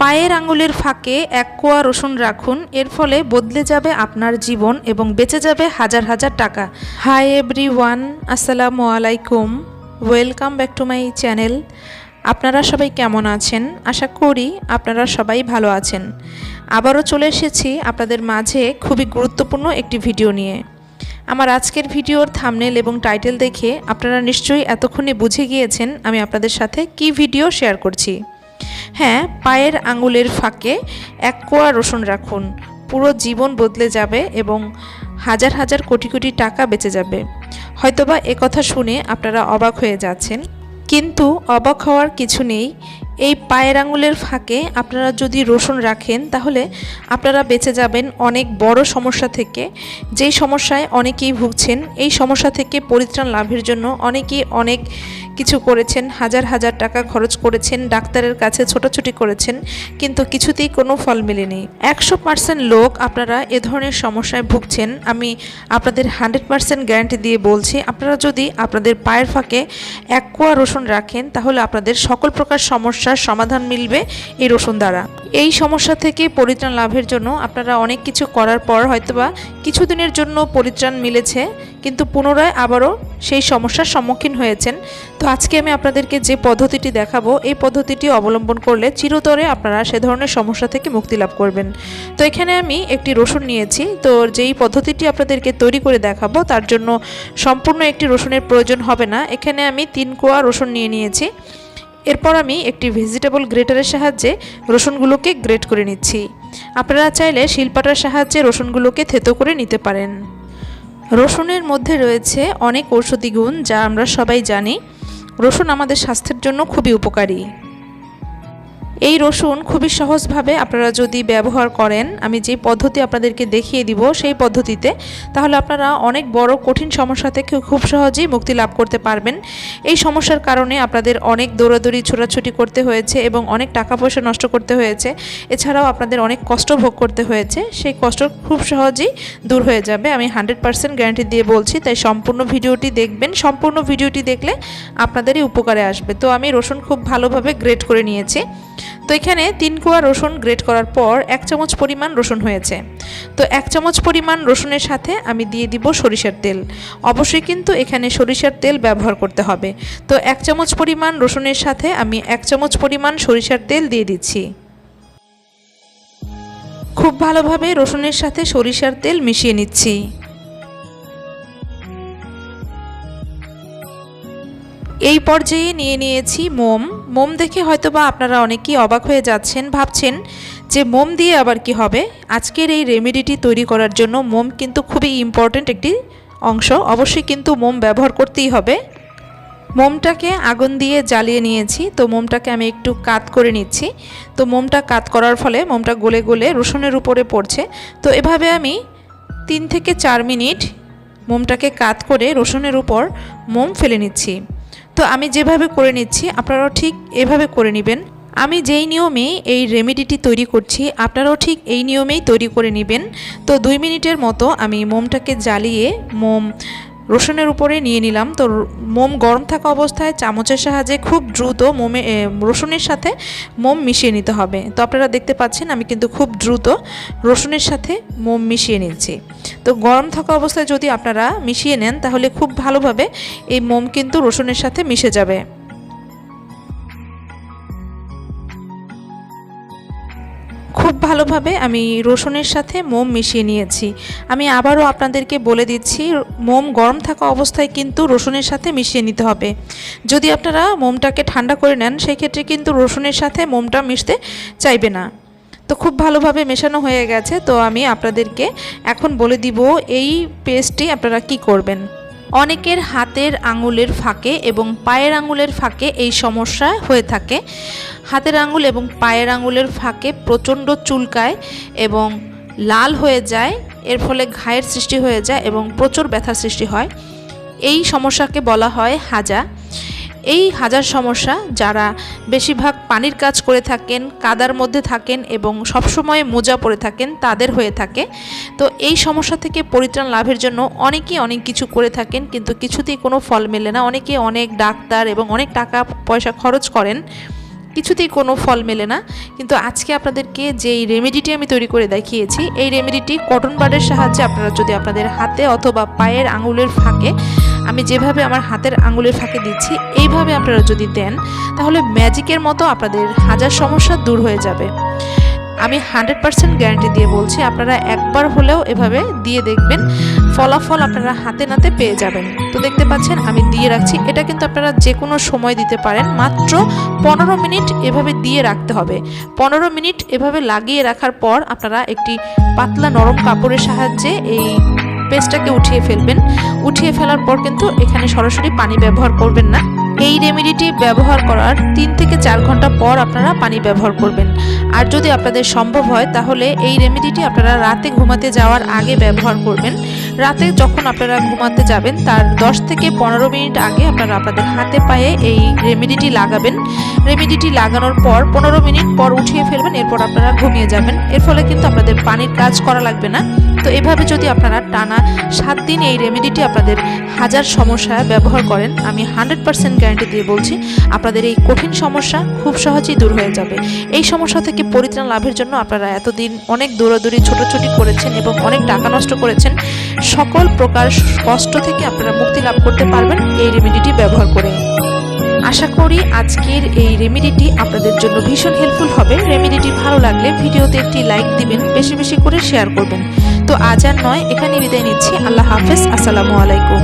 পায়ের আঙুলের ফাঁকে এক কোয়া রসুন রাখুন, এর ফলে বদলে যাবে আপনার জীবন এবং বেঁচে যাবে হাজার হাজার টাকা। হাই এভরি ওয়ান আসসালামু আলাইকুম। Welcome back to my channel আপনারা সবাই কেমন আছেন? আশা করি আপনারা সবাই ভালো আছেন। আবারও চলে এসেছি আপনাদের মাঝে খুবই গুরুত্বপূর্ণ একটি ভিডিও নিয়ে। আমার আজকের ভিডিওর থামনেল এবং টাইটেল দেখে আপনারা নিশ্চয়ই এতক্ষণে বুঝে গিয়েছেন আমি আপনাদের সাথে কি ভিডিও শেয়ার করছি। হ্যাঁ পায়ের আঙুলের ফাঁকে এক কোয়া রসুন রাখুন। পুরো জীবন বদলে যাবে এবং হাজার হাজার কোটি কোটি টাকা বেঁচে যাবে। হয়তোবা কথা শুনে আপনারা অবাক হয়ে যাচ্ছেন। কিন্তু অবাক হওয়ার কিছু নেই। এই পায়ের আঙুলের ফাঁকে আপনারা যদি রসুন রাখেন, তাহলে আপনারা বেঁচে যাবেন অনেক বড় সমস্যা থেকে। যেই সমস্যায় অনেকেই ভুগছেন, এই সমস্যা থেকে পরিত্রাণ লাভের জন্য অনেকেই অনেক কিছু করেছেন, হাজার হাজার টাকা খরচ করেছেন, ডাক্তারের কাছে ছোটাছুটি করেছেন, কিন্তু কিছুতেই কোনো ফল মেলেনি। একশো পার্সেন্ট লোক আপনারা এ ধরনের সমস্যায় ভুগছেন, আমি আপনাদের হান্ড্রেড পার্সেন্ট গ্যারান্টি দিয়ে বলছি, আপনারা যদি আপনাদের পায়ের ফাঁকে এক কোয়া রসুন রাখেন, তাহলে আপনাদের সকল প্রকার সমস্যার সমাধান মিলবে এই রসুন দ্বারা। এই সমস্যা থেকে পরিত্রাণ লাভের জন্য আপনারা অনেক কিছু করার পর হয়তোবা কিছুদিনের জন্য পরিত্রাণ মিলেছে কিন্তু পুনরায় আবারও সেই সমস্যার সম্মুখীন হয়েছেন। তো আজকে আমি আপনাদেরকে যে পদ্ধতিটি দেখাবো, এই পদ্ধতিটি অবলম্বন করলে চিরতরে আপনারা সে ধরনের সমস্যা থেকে মুক্তি লাভ করবেন। তো এখানে আমি একটি রসুন নিয়েছি। তো যেই পদ্ধতিটি আপনাদেরকে তৈরি করে দেখাবো, তার জন্য সম্পূর্ণ একটি রসুনের প্রয়োজন হবে না। এখানে আমি তিন কোয়া রসুন নিয়ে নিয়েছি। এরপর আমি একটি ভেজিটেবল গ্রেটারের সাহায্যে রসুনগুলোকে গ্রেট করে নিচ্ছি। আপনারা চাইলে শিলপাটার সাহায্যে রসুনগুলোকে থেতো করে নিতে পারেন। রসুনের মধ্যে রয়েছে অনেক ঔষধি গুণ যা আমরা সবাই জানি। রসুন আমাদের স্বাস্থ্যের জন্য খুবই উপকারী। এই রসুন খুবই সহজভাবে আপনারা যদি ব্যবহার করেন, আমি যে পদ্ধতি আপনাদেরকে দেখিয়ে দিব সেই পদ্ধতিতে, তাহলে আপনারা অনেক বড় কঠিন সমস্যা থেকে খুব সহজেই মুক্তি লাভ করতে পারবেন। এই সমস্যার কারণে আপনাদের অনেক দৌড়াদৌড়ি, ছোটাছুটি করতে হয়েছে এবং অনেক টাকা পয়সা নষ্ট করতে হয়েছে। এছাড়াও আপনাদের অনেক কষ্ট ভোগ করতে হয়েছে। সেই কষ্ট খুব সহজেই দূর হয়ে যাবে, আমি হান্ড্রেড পার্সেন্ট গ্যারান্টি দিয়ে বলছি। তাই সম্পূর্ণ ভিডিওটি দেখবেন, সম্পূর্ণ ভিডিওটি দেখলে আপনাদেরই উপকারে আসবে। তো আমি রসুন খুব ভালোভাবে গ্রেট করে নিয়েছি। তো এখানে তিন কোয়া রসুন গ্রেট করার পর এক চামচ পরিমাণ রসুন হয়েছে। তো এক চামচ পরিমাণ রসুনের সাথে আমি দিয়ে দিব সরিষার তেল। অবশ্যই কিন্তু এখানে সরিষার তেল ব্যবহার করতে হবে। তো এক চামচ পরিমাণ রসুনের সাথে আমি এক চামচ পরিমাণ সরিষার তেল দিয়ে দিচ্ছি। খুব ভালোভাবে রসুনের সাথে সরিষার তেল মিশিয়ে নিচ্ছি। এই পর্যায়ে নিয়ে নিয়েছি মোম। মোম দেখে হয়তোবা আপনারা অনেকেই অবাক হয়ে যাচ্ছেন, ভাবছেন যে মোম দিয়ে আবার কি হবে? আজকের এই রেমেডিটি তৈরি করার জন্য মোম কিন্তু খুবই ইম্পর্ট্যান্ট একটি অংশ। অবশ্যই কিন্তু মোম ব্যবহার করতেই হবে। মোমটাকে আগুন দিয়ে জ্বালিয়ে নিয়েছি, তো মোমটাকে আমি একটু কাত করে নিচ্ছি। তো মোমটা কাত করার ফলে মোমটা গলে গলে রসুনের উপরে পড়ছে। তো এভাবে আমি তিন থেকে চার মিনিট মোমটাকে কাত করে রসুনের উপর মোম ফেলে নিচ্ছি। তো আমি যেভাবে করে নিচ্ছি, আপনারাও ঠিক এভাবে করে নেবেন। আমি যেই নিয়মে এই রেমেডিটি তৈরি করছি, আপনারাও ঠিক এই নিয়মেই তৈরি করে নেবেন। তো দুই মিনিটের মতো আমি মোমটাকে জ্বালিয়ে মোম রসুনের উপরে নিয়ে নিলাম। তো মোম গরম থাকা অবস্থায় চামচের সাহায্যে খুব দ্রুত মোমে রসুনের সাথে মোম মিশিয়ে নিতে হবে। তো আপনারা দেখতে পাচ্ছেন আমি কিন্তু খুব দ্রুত রসুনের সাথে মোম মিশিয়ে নিচ্ছি। তো গরম থাকা অবস্থায় যদি আপনারা মিশিয়ে নেন, তাহলে খুব ভালোভাবে এই মোম কিন্তু রসুনের সাথে মিশে যাবে। ভালোভাবে আমি রসুনের সাথে মোম মিশিয়ে নিয়েছি। আমি আবারও আপনাদেরকে বলে দিচ্ছি, মোম গরম থাকা অবস্থায় কিন্তু রসুনের সাথে মিশিয়ে নিতে হবে। যদি আপনারা মোমটাকে ঠান্ডা করে নেন সেই ক্ষেত্রে কিন্তু রসুনের সাথে মোমটা মিশতে চাইবে না। তো খুব ভালোভাবে মেশানো হয়ে গেছে, তো আমি আপনাদেরকে এখন বলে দিব, এই পেস্টটি আপনারা কি করবেন। অনেকের হাতের আঙুলের ফাঁকে এবং পায়ের আঙুলের ফাঁকে এই সমস্যা হয়ে থাকে। হাতের আঙুল এবং পায়ের আঙুলের ফাঁকে প্রচণ্ড চুলকায় এবং লাল হয়ে যায়, এর ফলে ঘায়ের সৃষ্টি হয়ে যায় এবং প্রচুর ব্যথার সৃষ্টি হয়। এই সমস্যাকে বলা হয় হাজা। এই হাজার সমস্যা যারা বেশিরভাগ পানির কাজ করে থাকেন, কাদার মধ্যে থাকেন এবং সবসময় মোজা পরে থাকেন, তাদের হয়ে থাকে। তো এই সমস্যা থেকে পরিত্রাণ লাভের জন্য অনেকেই অনেক কিছু করে থাকেন, কিন্তু কিছুতেই কোনো ফল মেলে না। অনেকে অনেক ডাক্তার এবং অনেক টাকা পয়সা খরচ করেন, কিছুতেই কোনো ফল মেলে না। কিন্তু আজকে আপনাদেরকে যেই রেমেডিটি আমি তৈরি করে দেখিয়েছি, এই রেমেডিটি কটন বাডের সাহায্যে আপনারা যদি আপনাদের হাতে অথবা পায়ের আঙুলের ফাঁকে, আমি যেভাবে আমার হাতের আঙুলের ফাঁকে দিচ্ছি এইভাবে আপনারা যদি দেন, তাহলে ম্যাজিকের মতো আপনাদের হাজার সমস্যা দূর হয়ে যাবে। আমি হান্ড্রেড পার্সেন্ট গ্যারান্টি দিয়ে বলছি, আপনারা একবার হলেও এভাবে দিয়ে দেখবেন, ফলাফল আপনারা হাতে নাতে পেয়ে যাবেন। তো দেখতে পাচ্ছেন, আমি দিয়ে রাখছি। এটা কিন্তু আপনারা যে কোনো সময় দিতে পারেন, মাত্র পনেরো মিনিট এভাবে দিয়ে রাখতে হবে। পনেরো মিনিট এভাবে লাগিয়ে রাখার পর আপনারা একটি পাতলা নরম কাপড়ের সাহায্যে এই পেস্টটাকে উঠিয়ে ফেলবেন। উঠিয়ে ফেলার পর কিন্তু এখানে সরাসরি পানি ব্যবহার করবেন না। এই রেমেডিটি ব্যবহার করার তিন থেকে চার ঘণ্টা পর আপনারা পানি ব্যবহার করবেন। আর যদি আপনাদের সম্ভব হয়, তাহলে এই রেমেডিটি আপনারা রাতে ঘুমাতে যাওয়ার আগে ব্যবহার করবেন। রাতে যখন আপনারা ঘুমাতে যাবেন, তার 10 থেকে পনেরো মিনিট আগে আপনারা আপনাদের হাতে পায়ে এই রেমেডিটি লাগাবেন। রেমেডিটি লাগানোর পর পনেরো মিনিট পর উঠিয়ে ফেলবেন, এরপর আপনারা ঘুমিয়ে যাবেন। এর ফলে কিন্তু আপনাদের পানির কাজ করা লাগবে না। তো এভাবে যদি আপনারা টানা সাত দিন এই রেমেডিটি আপনাদের হাজার সমস্যা ব্যবহার করেন, আমি হান্ড্রেড পার্সেন্ট গ্যারান্টি দিয়ে বলছি, আপনাদের এই কঠিন সমস্যা খুব সহজেই দূর হয়ে যাবে। এই সমস্যা থেকে পরিত্রাণ লাভের জন্য আপনারা এতদিন অনেক দৌড়াদৌড়ি, ছোটাছুটি করেছেন এবং অনেক টাকা নষ্ট করেছেন। সকল প্রকার কষ্ট থেকে আপনারা মুক্তি লাভ করতে পারবেন এই রেমেডিটি ব্যবহার করে। আশা করি আজকের এই রেমেডিটি আপনাদের জন্য ভীষণ হেল্পফুল হবে। রেমেডিটি ভালো লাগলে ভিডিওতে একটি লাইক দিবেন, বেশি বেশি করে শেয়ার করবেন। তো আজ আর নয় এখানে বিদায় নিচ্ছি। আল্লাহ হাফেজ, আসসালামু আলাইকুম।